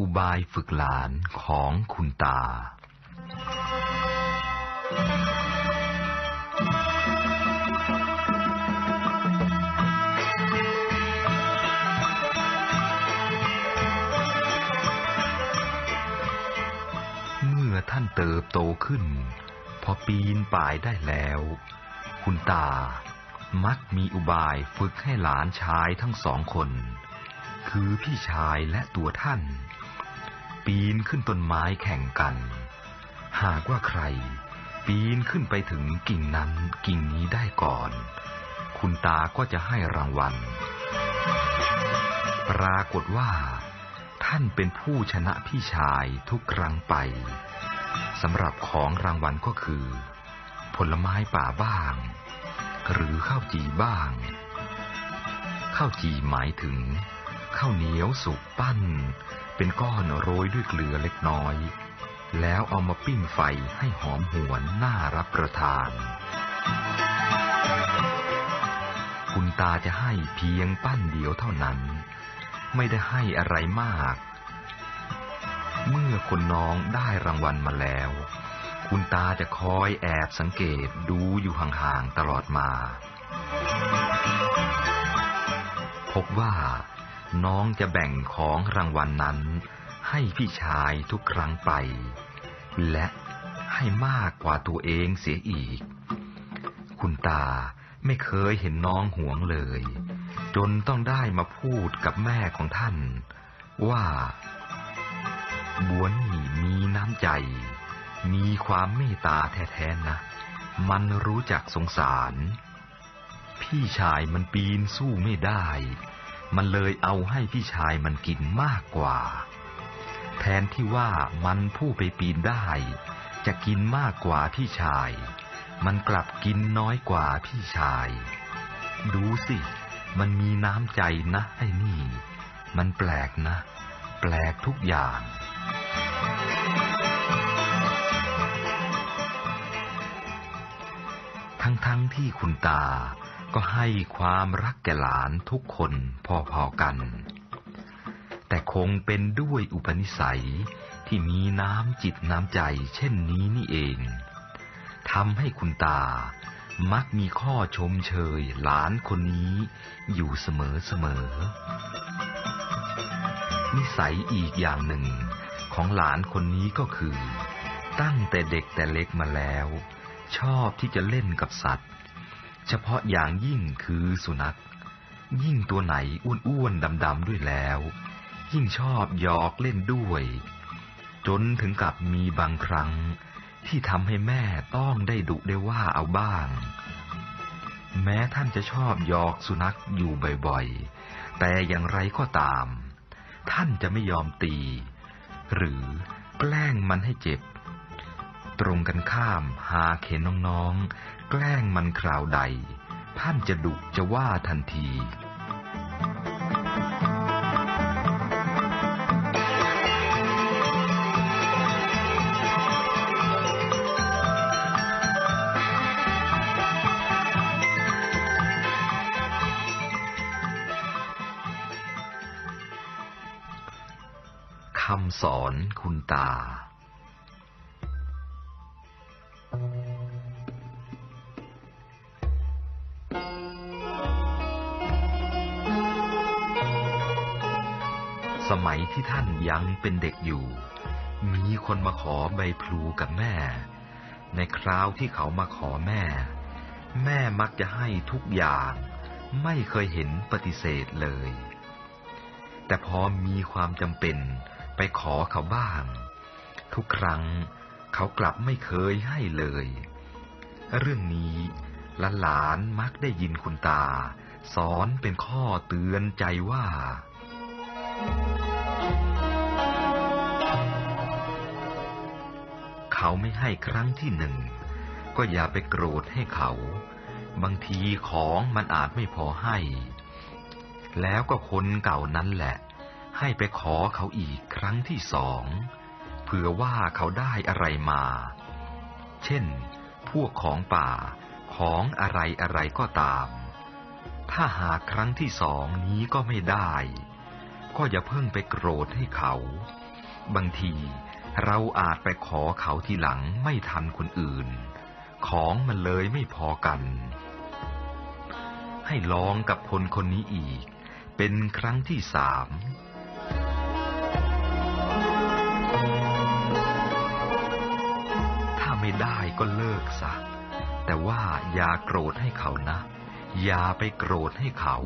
อุบายฝึกหลานของคุณตา เมื่อท่านเติบโตขึ้น พอปีนป่ายได้แล้ว คุณตามักมีอุบายฝึกให้หลานชายทั้งสองคน คือพี่ชายและตัวท่าน ปีนขึ้นต้นไม้แข่งกัน หากว่าใคร ปีนขึ้นไปถึงกิ่งนั้นกิ่งนี้ได้ก่อน คุณตาก็จะให้รางวัล ปรากฏว่า ท่านเป็นผู้ชนะพี่ชายทุกครั้งไปสำหรับของรางวัลก็คือ ผลไม้ป่าบ้าง หรือข้าวจีบ้าง ข้าวจีหมายถึง ข้าวเหนียวสุกปั้น เป็นก้อนโรยด้วยเกลือเล็กน้อย แล้วเอามาปิ้งไฟให้หอมหวนน่ารับประทาน คุณตาจะให้เพียงปั้นเดียวเท่านั้น ไม่ได้ให้อะไรมาก เมื่อคนน้องได้รางวัลมาแล้ว คุณตาจะคอยแอบสังเกตดูอยู่ห่างๆตลอดมา พบว่า น้องจะแบ่งของรางวัลนนั้น ให้พี่ชายทุกครั้งไป และให้มากกว่าตัวเองเสียอีก คุณตาไม่เคยเห็นน้องห่วงเลย จนต้องได้มาพูดกับแม่ของท่าน ว่าบัวนี่มีน้ำใจ มีความเมตตาแท้ๆนะ มันรู้จักสงสาร พี่ชายมันปีนสู้ไม่ได้ มันเลยเอาให้พี่ชายมันกินมากกว่า แทนที่ว่ามันผู้ไปปีนได้ จะกินมากกว่าพี่ชาย มันกลับกินน้อยกว่าพี่ชาย ดูสิ มันมีน้ำใจนะไอ้นี่ มันแปลกนะ แปลกทุกอย่างทั้งๆทที่คุณตา ก็ให้ความรักแก่หลานทุกคนพอๆกัน แต่คงเป็นด้วยอุปนิสัยที่มีน้ำจิตน้ำใจเช่นนี้นี่เองทำให้คุณตามักมีข้อชมเชยหลานคนนี้อยู่เสมอๆนิสัยอีกอย่างหนึ่งของหลานคนนี้ก็คือ ตั้งแต่เด็กแต่เล็กมาแล้ว ชอบที่จะเล่นกับสัตว์ เฉพาะอย่างยิ่งคือสุนัข ยิ่งตัวไหนอ้วนๆดำๆด้วยแล้ว ยิ่งชอบหยอกเล่นด้วย จนถึงกับมีบางครั้งที่ทำให้แม่ต้องได้ดุได้ว่าเอาบ้าง แม้ท่านจะชอบหยอกสุนัขอยู่บ่อยๆ แต่อย่างไรก็ตาม ท่านจะไม่ยอมตี หรือแกล้งมันให้เจ็บ ตรงกันข้ามหาเห็นน้องๆ แกล้งมันคราวใด ท่านจะดุจะว่าทันทีคำสอนคุณตา สมัยที่ท่านยังเป็นเด็กอยู่ มีคนมาขอใบพลูกับแม่ ในคราวที่เขามาขอแม่ แม่มักจะให้ทุกอย่าง ไม่เคยเห็นปฏิเสธเลย แต่พอมีความจำเป็นไปขอเขาบ้าง ทุกครั้งเขากลับไม่เคยให้เลย เรื่องนี้หลานมักได้ยินคุณตา สอนเป็นข้อเตือนใจว่า เขาไม่ให้ครั้งที่หนึ่ง ก็อย่าไปโกรธให้เขา บางทีของมันอาจไม่พอให้ แล้วก็คนเก่านั้นแหละ ให้ไปขอเขาอีกครั้งที่สองเผื่อว่าเขาได้อะไรมา เช่น พวกของป่าของอะไรอะไรก็ตาม ถ้าหากครั้งที่สองนี้ก็ไม่ได้ ก็อย่าเพิ่งไปโกรธให้เขา บางที เราอาจไปขอเขาทีหลังไม่ทันคนอื่น ของมันเลยไม่พอกัน ให้ลองกับคนคนนี้อีก เป็นครั้งที่สามถ้าไม่ได้ก็เลิกซะแต่ว่าอย่าโกรธให้เขานะ อย่าไปโกรธให้เขา